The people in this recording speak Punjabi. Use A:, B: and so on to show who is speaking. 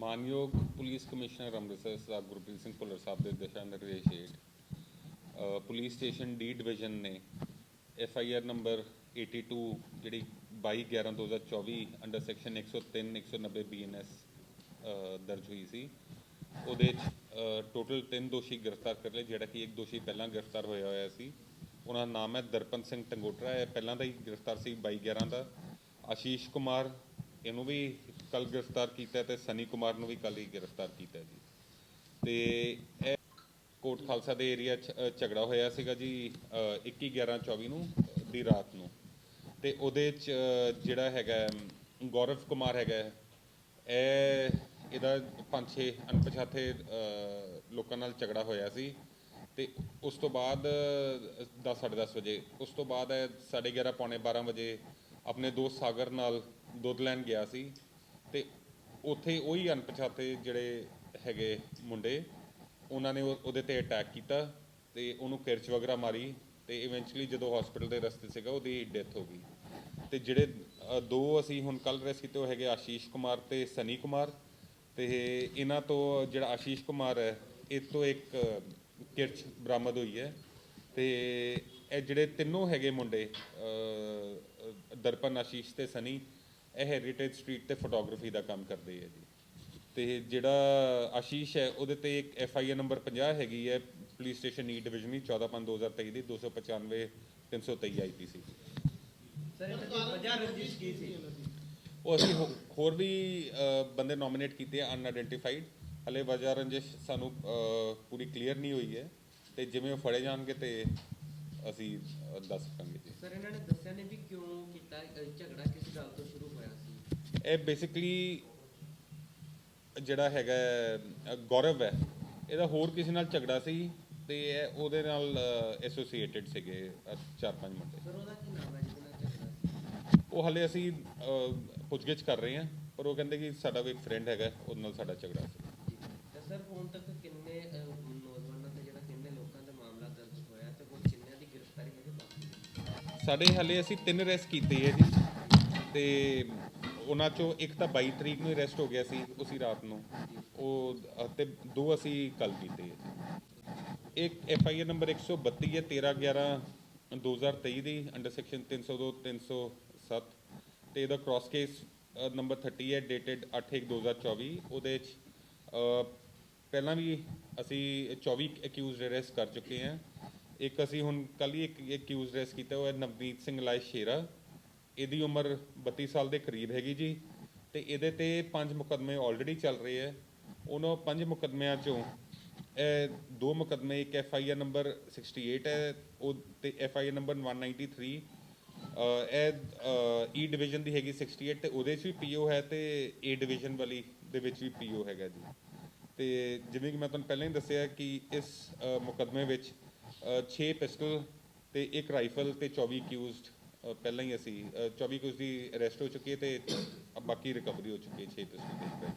A: ਮਾਨਯੋਗ ਪੁਲਿਸ ਕਮਿਸ਼ਨਰ ਅੰਮ੍ਰਿਤਸਰ ਸਾਹਿਬ ਗੁਰਪ੍ਰੀਤ ਸਿੰਘ ਭੁੱਲਰ ਸਾਹਿਬ ਦੇ ਦਿਸ਼ਾ ਨਿਰਦੇਸ਼ ਹੇਠ ਪੁਲਿਸ ਸਟੇਸ਼ਨ ਡੀ ਡਿਵੀਜ਼ਨ ਨੇ ਐਫ ਆਈ ਆਰ ਨੰਬਰ 82 ਜਿਹੜੀ 22 11 2024 under section 103 190 B N S ਦਰਜ ਹੋਈ ਸੀ। ਉਹਦੇ ਚ ਟੋਟਲ 3 ਦੋਸ਼ੀ ਗ੍ਰਿਫਤਾਰ ਕਰ ਲਏ, ਜਿਹੜਾ ਕਿ ਇੱਕ ਦੋਸ਼ੀ ਪਹਿਲਾਂ ਗ੍ਰਿਫਤਾਰ ਹੋਇਆ ਹੋਇਆ ਸੀ। ਉਹਨਾਂ ਦਾ ਨਾਮ ਹੈ ਦਰਪਨ ਸਿੰਘ ਟੰਗੋਟਰਾ, ਇਹ ਪਹਿਲਾਂ ਦਾ ਹੀ ਗ੍ਰਿਫਤਾਰ ਸੀ 22 11 ਦਾ। ਆਸ਼ੀਸ਼ ਕੁਮਾਰ, ਇਹਨੂੰ ਵੀ ਕੱਲ ਗ੍ਰਿਫਤਾਰ ਕੀਤਾ ਤੇ ਸਨੀ ਕੁਮਾਰ ਨੂੰ ਵੀ ਕੱਲ ਹੀ ਗ੍ਰਿਫਤਾਰ ਕੀਤਾ ਜੀ। ਤੇ ਇਹ ਕੋਟ ਖਾਲਸਾ ਦੇ ਏਰੀਆ 'ਚ ਝਗੜਾ ਹੋਇਆ ਸੀਗਾ ਜੀ ਅ, 21 11 24 ਨੂੰ ਦੀ ਰਾਤ ਨੂੰ। ਤੇ ਉਹਦੇ 'ਚ ਜਿਹੜਾ ਹੈਗਾ ਗੌਰਵ ਕੁਮਾਰ ਹੈਗਾ ਇਹ ਇਹਦਾ ਪੰਜ ਛੇ ਅਣਪਛਾਤੇ ਲੋਕਾਂ ਨਾਲ ਝਗੜਾ ਹੋਇਆ ਸੀ। ਤੇ ਉਸ ਤੋਂ ਬਾਅਦ 10 10:30 ਵਜੇ ਉਸ ਤੋਂ ਬਾਅਦ ਇਹ 11:30 ਪੌਣੇ 12 ਵਜੇ ਆਪਣੇ ਦੋਸਤ ਸਾਗਰ ਨਾਲ ਦੁੱਧ ਲੈਣ ਗਿਆ ਸੀ। ਤੇ ਉੱਥੇ ਉਹੀ ਅਣਪਛਾਤੇ ਜਿਹੜੇ ਹੈਗੇ ਮੁੰਡੇ ਉਹਨਾਂ ਨੇ ਉਹ- ਉਹਦੇ ਤੇ ਅਟੈਕ ਕੀਤਾ ਤੇ ਉਹਨੂੰ ਕਿਰਚ ਵਗੈਰਾ ਮਾਰੀ ਤੇ ਇਵੈਂਚੁਅਲੀ ਜਦੋਂ ਹਸਪੀਟਲ ਦੇ ਰਸਤੇ ਸੀਗਾ ਉਹਦੀ ਡੈਥ ਹੋ ਗਈ। ਤੇ ਜਿਹੜੇ ਦੋ ਅਸੀਂ ਹੁਣ ਕੱਲ ਰੈਸ ਕੀਤੇ ਉਹ ਹੈਗੇ ਆਸ਼ੀਸ਼ ਕੁਮਾਰ ਤੇ ਸਨੀ ਕੁਮਾਰ ਤੇ ਇਹਨਾਂ ਤੋਂ ਜਿਹੜਾ ਆਸ਼ੀਸ਼ ਕੁਮਾਰ ਹੈ ਇਹ ਤੋਂ ਇੱਕ ਕਿਰਚ ਬਰਾਮਦ ਹੋਈ ਹੈ ਤੇ ਇਹ ਜਿਹੜੇ ਤਿੰਨੋਂ ਹੈਗੇ ਮੁੰਡੇ ਅ, ਦਰਪਨ ਆਸ਼ੀਸ਼ ਤੇ ਸਨੀ ਇਹ ਹੈਰੀਟੇਜ ਸਟਰੀਟ ਤੇ ਫੋਟੋਗ੍ਰਾਫੀ ਦਾ ਕੰਮ ਕਰਦੇ ਹੈ ਜੀ। ਤੇ ਜਿਹੜਾ ਆਸ਼ੀਸ਼ ਹੈ ਉਹਦੇ ਤੇ ਇੱਕ ਐਫ ਆਈ ਆਰ ਨੰਬਰ 50 ਹੈਗੀ ਹੈ ਪੁਲਿਸ ਸਟੇਸ਼ਨ ਈ ਡਿਵੀਜ਼ਨ ਦੀ 14 5 2023 ਦੀ 295 323 ਆਈਪੀਸੀ
B: ਸਰ ਵਜ੍ਹਾ ਰੰਜਿਸ਼ ਕੀ ਸੀ?
A: ਉਹ ਅਸੀਂ ਹੋਰ ਵੀ ਬੰਦੇ ਨੋਮੀਨੇਟ ਕੀਤੇ ਆ ਅਨਆਇਡੈਂਟੀਫਾਈਡ ਹਲੇ ਵਜ੍ਹਾ ਰੰਜਿਸ਼ ਸਾਨੂੰ ਪੂਰੀ ਕਲੀਅਰ ਨਹੀਂ ਹੋਈ ਹੈ। ਤੇ ਜਿਵੇਂ ਉਹ ਫੜੇ ਜਾਣਗੇ ਤੇ ਅਸੀਂ ਦੱਸ ਸਕਾਂਗੇ ਜੀ।
B: ਸਰ ਇਹਨਾਂ ਨੇ ਦੱਸਿਆ ਨਹੀਂ ਵੀ ਕਿਉਂ ਕੀਤਾ ਝਗੜਾ ਕਿਸ ਗੱਲ ਤੋਂ ਸ਼ੁਰੂ ਹੋਇਆ ਸੀ?
A: ਇਹ ਬੇਸਿਕਲੀ ਜਿਹੜਾ ਹੈਗਾ ਹੈ, ਅ, ਗੌਰਵ ਹੈ। ਇਹਦਾ ਹੋਰ ਕਿਸੇ ਨਾਲ ਝਗੜਾ ਸੀ ਤੇ ਇਹ ਉਹਦੇ ਨਾਲ ਐਸੋਸੀਏਟਿਡ ਸੀਗੇ ਅ, ਚਾਰ ਪੰਜ ਮੁੰਡੇ।
B: ਸਰ ਉਹਦਾ ਕੀ ਨਾਮ ਹੈ ਜਿਹਦੇ ਨਾਲ ਝਗੜਾ ਸੀ?
A: ਉਹ ਹਲੇ ਅਸੀਂ ਅ, ਪੁੱਛਗਿੱਛ ਕਰ ਰਹੇ ਹਾਂ ਪਰ ਉਹ ਕਹਿੰਦੇ ਕਿ ਸਾਡਾ ਵੀ ਇੱਕ ਫਰੈਂਡ ਹੈਗਾ ਉਹਦੇ ਨਾਲ ਸਾਡਾ ਝਗੜਾ ਸੀ।
B: ਜੀ। ਤੇ ਸਰ ਹੁਣ ਤੱਕ
A: ਸਾਡੇ ਹਲੇ ਅਸੀਂ ਤਿੰਨ ਅਰੈਸਟ ਕੀਤੇ ਹੈ ਜੀ। ਤੇ ਉਹਨਾਂ ਚੋਂ ਇੱਕ ਤਾਂ 22 ਤਰੀਕ ਨੂੰ ਅਰੈਸਟ ਹੋ ਗਿਆ ਸੀ ਉਸੇ ਰਾਤ ਨੂੰ। ਉਹ ਅ, ਤੇ ਦੋ ਅਸੀਂ ਕੱਲ ਕੀਤੇ ਹੈ ਇੱਕ ਐਫ ਆਈ ਆਰ ਨੰਬਰ 132 ਹੈ 13 11 2023 ਦੀ ਅੰਡਰ ਸੈਕਸ਼ਨ 302 307 ਤੇ ਇਹਦਾ ਕ੍ਰਾਸ ਕੇਸ ਨੰਬਰ 30 ਹੈ ਡੇਟਡ 8 2024 ਉਹਦੇ ਚ ਪਹਿਲਾਂ ਵੀ ਅਸੀਂ 24 ਅਕਿਊਜ਼ਡ ਅਰੈਸਟ ਕਰ ਚੁੱਕੇ ਹਾਂ ਇੱਕ ਅਸੀਂ ਹੁਣ ਕੱਲ ਹੀ ਇੱਕ ਅਕਿਊਜ਼ਡ ਅਰੈਸਟ ਕੀਤਾ ਉਹ ਹੈ ਨਵਨੀਤ ਸਿੰਘ ਲਾਇ ਸ਼ੇਰਾ। ਇਹਦੀ ਉਮਰ 32 ਸਾਲ ਦੇ ਕਰੀਬ ਹੈਗੀ ਜੀ ਤੇ ਇਹਦੇ ਤੇ ਪੰਜ ਮੁਕਦਮੇ ਆਲਰੇਡੀ ਚੱਲ ਰਹੇ ਹੈ। ਉਹਨਾਂ ਪੰਜ ਮੁਕਦਮਿਆਂ ਚੋਂ ਇਹ ਦੋ ਮੁਕਦਮੇ ਇੱਕ ਐਫ ਆਈ ਆਰ ਨੰਬਰ 68 ਹੈ ਉਹ ਤੇ ਐਫ ਆਈ ਆਰ ਨੰਬਰ 193 ਅਹ ਇਹ ਈ ਡਿਵੀਜ਼ਨ e ਦੀ ਹੈਗੀ 68 ਤੇ ਉਹਦੇ 'ਚ ਵੀ ਪੀਓ ਹੈ ਤੇ ਏ ਡਿਵੀਜ਼ਨ ਵਾਲੀ ਦੇ ਵਿੱਚ ਵੀ ਪੀਓ ਹੈਗਾ ਜੀ। ਤੇ ਜਿਵੇਂ ਕਿ ਮੈਂ ਤੁਹਾਨੂੰ ਪਹਿਲਾਂ ਹੀ ਦੱਸਿਆ ਕਿ ਇਸ ਅਹ, ਮੁਕੱਦਮੇ ਵਿੱਚ 6 ਪਿਸਟਲ ਤੇ ਇੱਕ ਰਾਈਫਲ ਤੇ 24 ਅਕਿਊਜ਼ਡ ਪਹਿਲਾਂ ਹੀ ਅਸੀਂ ਅਹ, 24 ਅਕਿਊਜ਼ਡ ਦੀ ਅਰੈਸਟ ਹੋ ਚੁੱਕੀ ਹੈ ਤੇ ਬਾਕੀ ਰਿਕਵਰੀ ਹੋ ਚੁੱਕੀ ਹੈ 6 ਪਿਸਟਲ ਤੇ।